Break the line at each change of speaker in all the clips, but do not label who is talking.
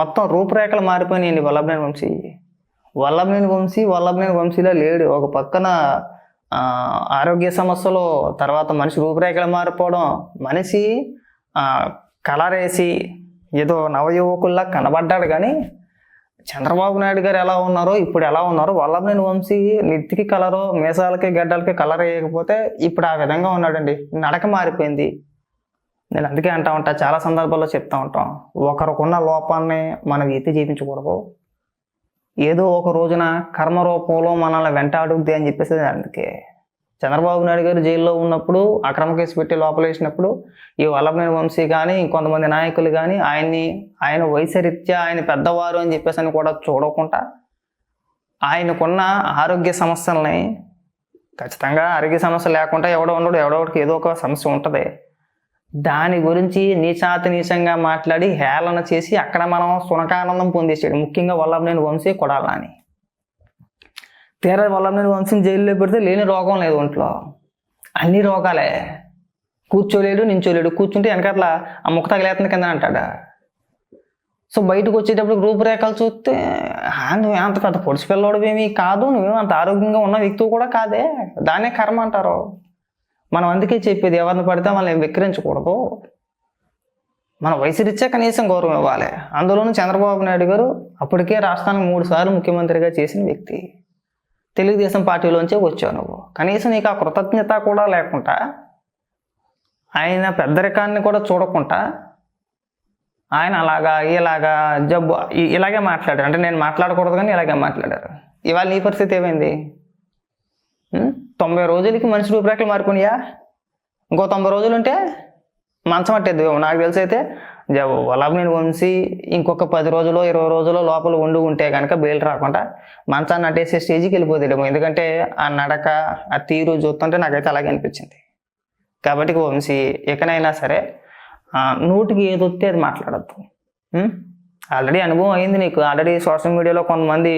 మొత్తం రూపురేఖలు మారిపోయినాయండి వల్లభనేని వంశీ. వల్లభనేని వంశీ వల్లభనేని వంశీలో లేడు. ఒక పక్కన ఆరోగ్య సమస్యలు తర్వాత మనిషి రూపురేఖలు మారిపోవడం మనిషి కలరేసి ఏదో నవయువకుల్లా కనబడ్డాడు కానీ చంద్రబాబు నాయుడు గారు ఎలా ఉన్నారో ఇప్పుడు ఎలా ఉన్నారో వల్లభనేని వంశీ నెత్తికి కలరు మీసాలకి గడ్డలకి కలర్ వేయకపోతే ఇప్పుడు ఆ విధంగా ఉన్నాడండి. నడక మారిపోయింది. నేను అందుకే అంటా ఉంటా చాలా సందర్భాల్లో చెప్తా ఉంటాం. ఒకరికున్న లోపాన్ని మనం ఎత్తి చూపించకూడదు ఏదో ఒక రోజున కర్మ రూపంలో మనల్ని వెంటాడుద్ది అని చెప్పేసి అందుకే. చంద్రబాబు నాయుడు గారు జైల్లో ఉన్నప్పుడు అక్రమ కేసు పెట్టి లోపలేసినప్పుడు ఈ వల్లభనేని వంశీ కానీ ఇంకొంతమంది నాయకులు కానీ ఆయన్ని ఆయన వయసరీత్యా ఆయన పెద్దవారు అని చెప్పేసి అని కూడా చూడకుండా ఆయనకున్న ఆరోగ్య సమస్యల్ని ఖచ్చితంగా ఆరోగ్య సమస్య లేకుండా ఎవడో ఉండడు ఎవడో ఒకడికి ఏదో ఒక సమస్య ఉంటుంది. దాని గురించి నీచాతి నీచంగా మాట్లాడి హేళన చేసి అక్కడ మనం సునకానందం పొందేసాడు ముఖ్యంగా వల్లభనేని వంశీ కొడాలని. తీరా వల్లభనేని వంశీని జైల్లో పెడితే లేని రోగం లేదు ఒంట్లో. అన్ని రోగాలే. కూర్చోలేడు నించోలేడు. కూర్చుంటే వెనకట్ల ఆ ముక్క తగిలేస్తుంది కింద అంటాడు. సో బయటకు వచ్చేటప్పుడు రూపురేఖలు చూస్తే "ఆ, నువ్వు అంత పెద్ద పొడిచి కాదు. నువ్వేమంత అంత ఆరోగ్యంగా ఉన్న వ్యక్తి కూడా కాదే. దాన్నే కర్మ అంటారు. మనం అందుకే చెప్పేది ఎవరిని పడితే మనల్ని విక్రించకూడదు మన వయసు రీత్యా కనీసం గౌరవం ఇవ్వాలి. అందులోనూ చంద్రబాబు నాయుడు గారు అప్పటికే రాష్ట్రానికి మూడు సార్లు ముఖ్యమంత్రిగా చేసిన వ్యక్తి. తెలుగుదేశం పార్టీలోంచే వచ్చావు నువ్వు. కనీసం నీకు ఆ కృతజ్ఞత కూడా లేకుండా ఆయన పెద్దరికాన్ని కూడా చూడకుండా ఆయన అలాగా ఇలాగా జబ్బు ఇలాగే మాట్లాడారు. అంటే నేను మాట్లాడకూడదు కానీ ఇలాగే మాట్లాడారు. ఇవాళ నీ పరిస్థితి ఏమైంది? తొంభై రోజులకి మనిషి రూపురేఖలు మారుకునియా? ఇంకో తొంభై రోజులు ఉంటే మంచం అట్టేది నాకు తెలిసి అయితే. వల్లభనేని వంశీ ఇంకొక పది రోజులు ఇరవై రోజులు లోపల ఉండి ఉంటే కనుక బెయిల్ రాకుండా మంచాన్ని అట్టేసే స్టేజ్కి వెళ్ళిపోతాడేమో ఎందుకంటే ఆ నడక ఆ తీరు చూస్తుంటే నాకైతే అలాగే అనిపించింది. కాబట్టి వంశీ ఎక్కడైనా సరే నోటికి ఏది వస్తే అది మాట్లాడద్దు. ఆల్రెడీ అనుభవం అయింది నీకు. ఆల్రెడీ సోషల్ మీడియాలో కొంతమంది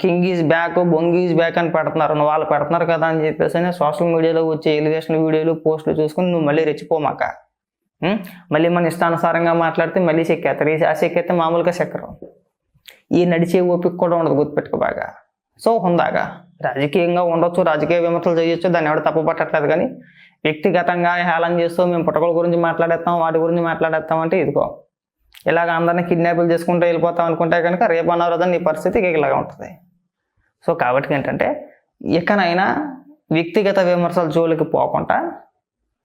king is back bong is back అని పెడుతున్నారు. నువ్వు వాళ్ళు పెడుతున్నారు కదా అని చెప్పేసి అని సోషల్ మీడియాలో వచ్చే ఎలివేషన్ వీడియోలు పోస్టులు చూసుకుని నువ్వు మళ్ళీ రెచ్చిపోమాక. మళ్ళీ మన ఇష్టానుసారంగా మాట్లాడితే మళ్ళీ చెక్కేస్తారు. ఈ ఆ చెక్కేస్తే మామూలుగా చెక్కరు. ఈ నడిచే ఓపిక కూడా ఉండదు గుర్తుపెట్టుకో బాగా. సో హుందాగా. రాజకీయంగా ఉండొచ్చు రాజకీయ విమర్శలు చేయొచ్చు దాన్ని ఎవరు తప్పు పట్టట్లేదు కానీ వ్యక్తిగతంగా హేళన చేస్తూ మేము పుటకల గురించి మాట్లాడేస్తాం వాటి గురించి మాట్లాడేస్తాం అంటే ఇదిగో. ఇలాగ అందరినీ కిడ్నాపులు చేసుకుంటూ వెళ్ళిపోతాం అనుకుంటే కనుక రేపు అన్న నీ పరిస్థితి ఇలాగ ఉంటుంది. సో కాబట్టి ఏంటంటే ఎక్కడైనా వ్యక్తిగత విమర్శల జోలికి పోకుండా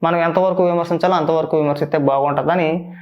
మనం ఎంతవరకు విమర్శించాలో అంతవరకు విమర్శిస్తే బాగుంటుందని